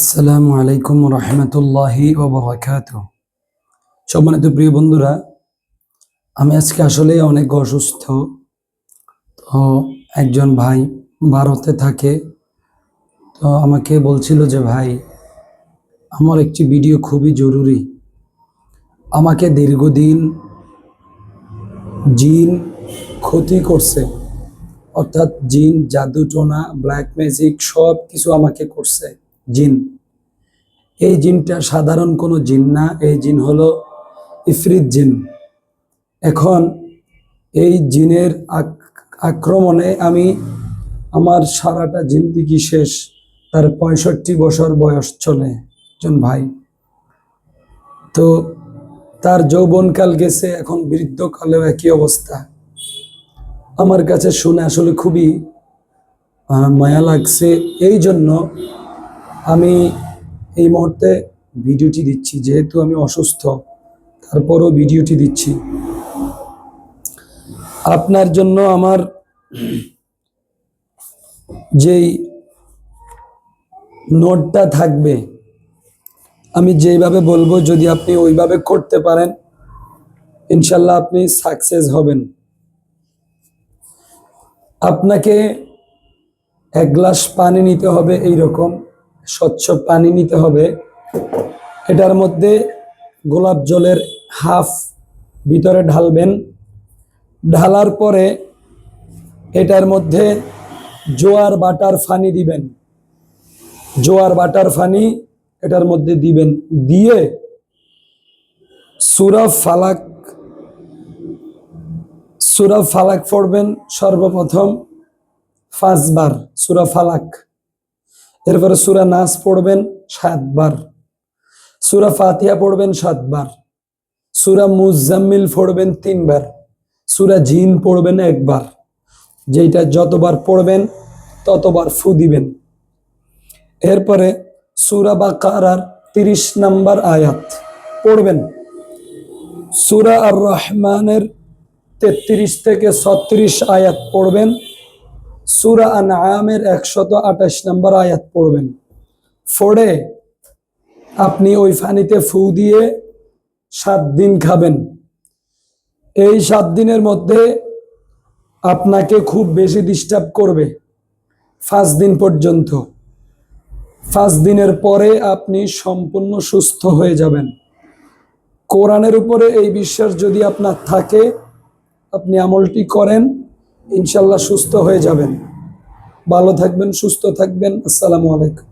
আসসালামু আলাইকুম রহমতুল্লাহি ওবরাকাত সম্মানিত প্রিয় বন্ধুরা, আমি আজকে আসলে অনেক অসুস্থ। তো একজন ভাই ভারতে থাকে। তো আমাকে বলছিল যে, ভাই, আমার একটি ভিডিও খুবই জরুরি। আমাকে দীর্ঘদিন জিন ক্ষতি করছে। অর্থাৎ জিন, জাদুটোনা, ব্ল্যাক ম্যাজিক সব কিছু আমাকে করছে। জিন। এই জিনটা সাধারণ কোনো জিন না, এই জিন হলো ইফরিত জিন। এখন এই জিনের আক- আক্রমণে আমি আমার সারাটা জিন্দিগি শেষ, তার পঁয়ষট্টি বছর বয়স চলে একজন ভাই। তো তার যৌবনকাল গেছে, এখন বৃদ্ধকালেও একই অবস্থা। আমার কাছে শুনে আসলে খুবই মায়া লাগছে। এই জন্য আমি এই মুহূর্তে ভিডিওটি দিচ্ছি, যেহেতু আমি অসুস্থ, তারপরও ভিডিওটি দিচ্ছি। আপনার জন্য আমার যেই নোটটা থাকবে, আমি যেইভাবে বলব, যদি আপনি ওইভাবে করতে পারেন, ইনশাল্লাহ আপনি সাকসেস হবেন। আপনাকে এক গ্লাস পানি নিতে হবে এই রকম স্বচ্ছ পানি নিতে হবে। এটার মধ্যে গোলাপ জলের হাফ ভিতরে ঢালবেন। ঢালার পরে এটার মধ্যে জোয়ার বাটার ফানি দিবেন। জোয়ার বাটার ফানি এটার মধ্যে দিবেন। দিয়ে সুরা ফালাক সুরা ফালাক পড়বেন সর্বপ্রথম পাঁচবার, সুরা ফালাক। এরপরে সুরা নাস পড়বেন সাতবার। সুরা ফাতিয়া পড়বেন সাতবার। সুরা মুজাম্মিল পড়বেন তিনবার। সুরা জিন পড়বেন একবার। যেটা যতবার পড়বেন, ততবার ফু দিবেন। এরপরে সুরা বা কারার তিরিশ নাম্বার আয়াত পড়বেন। সুরা আর রহমানের তেত্রিশ থেকে ছত্রিশ আয়াত পড়বেন। সুরা আনআমের একশত আঠাশ নম্বর আয়াত পড়বেন। পড়ে আপনি ওই ফানিতে ফু দিয়ে সাত দিন খাবেন। এই সাত দিনের মধ্যে আপনাকে খুব বেশি ডিস্টার্ব করবে পাঁচ দিন পর্যন্ত। পাঁচ দিনের পরে আপনি সম্পূর্ণ সুস্থ হয়ে যাবেন। কোরআনের উপরে এই বিশ্বাস যদি আপনার থাকে, আপনি আমলটি করেন ইনশাল্লাহ সুস্থ হয়ে যাবেন। ভালো থাকবেন সুস্থ থাকবেন। আসসালামু আলাইকুম।